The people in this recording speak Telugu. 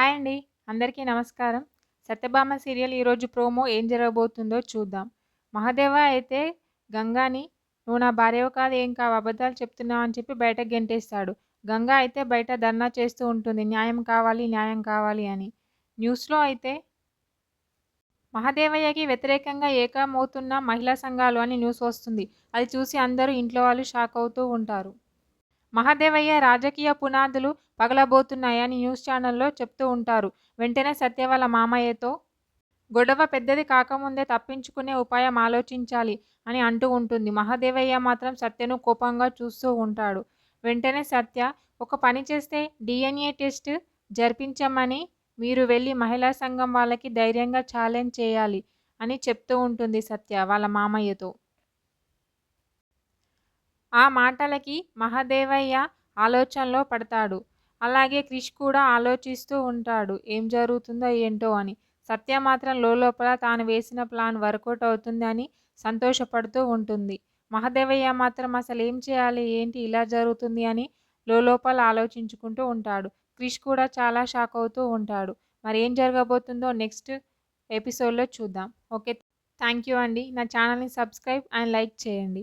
హాయ్ అండి. అందరికీ నమస్కారం. 'సత్యభామ' సీరియల్ ఈరోజు ప్రోమో ఏం జరగబోతుందో చూద్దాం. మహాదేవ అయితే గంగాని "నువ్వు నా భార్యవు కాదు, ఏం కావు, అబద్ధాలు చెప్తున్నావు" అని చెప్పి బయట గెంటేస్తాడు. గంగా అయితే బయట ధర్నా చేస్తూ ఉంటుంది. న్యాయం కావాలి, న్యాయం కావాలి అని. న్యూస్‌లో అయితే మహాదేవయ్యకి వ్యతిరేకంగా ఏకమవుతున్న మహిళా సంఘాలు అని న్యూస్ వస్తుంది. అది చూసి అందరూ ఇంట్లో వాళ్ళు షాక్ అవుతూ ఉంటారు. మహాదేవయ్య రాజకీయ పునాదులు పగలబోతున్నాయని న్యూస్ ఛానల్లో చెప్తూ ఉంటారు. వెంటనే సత్య వాళ్ళ మామయ్యతో గొడవ పెద్దది కాకముందే తప్పించుకునే ఉపాయం ఆలోచించాలి అని అంటూ ఉంటుంది. మహాదేవయ్య మాత్రం సత్యను కోపంగా చూస్తూ ఉంటాడు. వెంటనే సత్య ఒక పని చేస్తే డీఎన్ఏ టెస్ట్ జరిపించమని మీరు వెళ్ళి మహిళా సంఘం వాళ్ళకి ధైర్యంగా ఛాలెంజ్ చేయాలి అని చెప్తూ ఉంటుంది సత్య వాళ్ళ మామయ్యతో. ఆ మాటలకి మహాదేవయ్య ఆలోచనలో పడతాడు. అలాగే క్రిష్ కూడా ఆలోచిస్తూ ఉంటాడు. ఏం జరుగుతుందో ఏంటో అని. సత్య మాత్రం లోలోపల తాను వేసిన ప్లాన్ వర్కౌట్ అవుతుంది అని సంతోషపడుతూ ఉంటుంది. మహదేవయ్య మాత్రం అసలేం చేయాలి, ఏంటి ఇలా జరుగుతుంది అని లోలోపల ఆలోచించుకుంటూ ఉంటాడు. క్రిష్ కూడా చాలా షాక్ అవుతూ ఉంటాడు. మరి ఏం జరగబోతుందో నెక్స్ట్ ఎపిసోడ్‌లో చూద్దాం. ఓకే. థ్యాంక్ యూ అండి. నా ఛానల్‌ని సబ్స్క్రైబ్ అండ్ లైక్ చేయండి.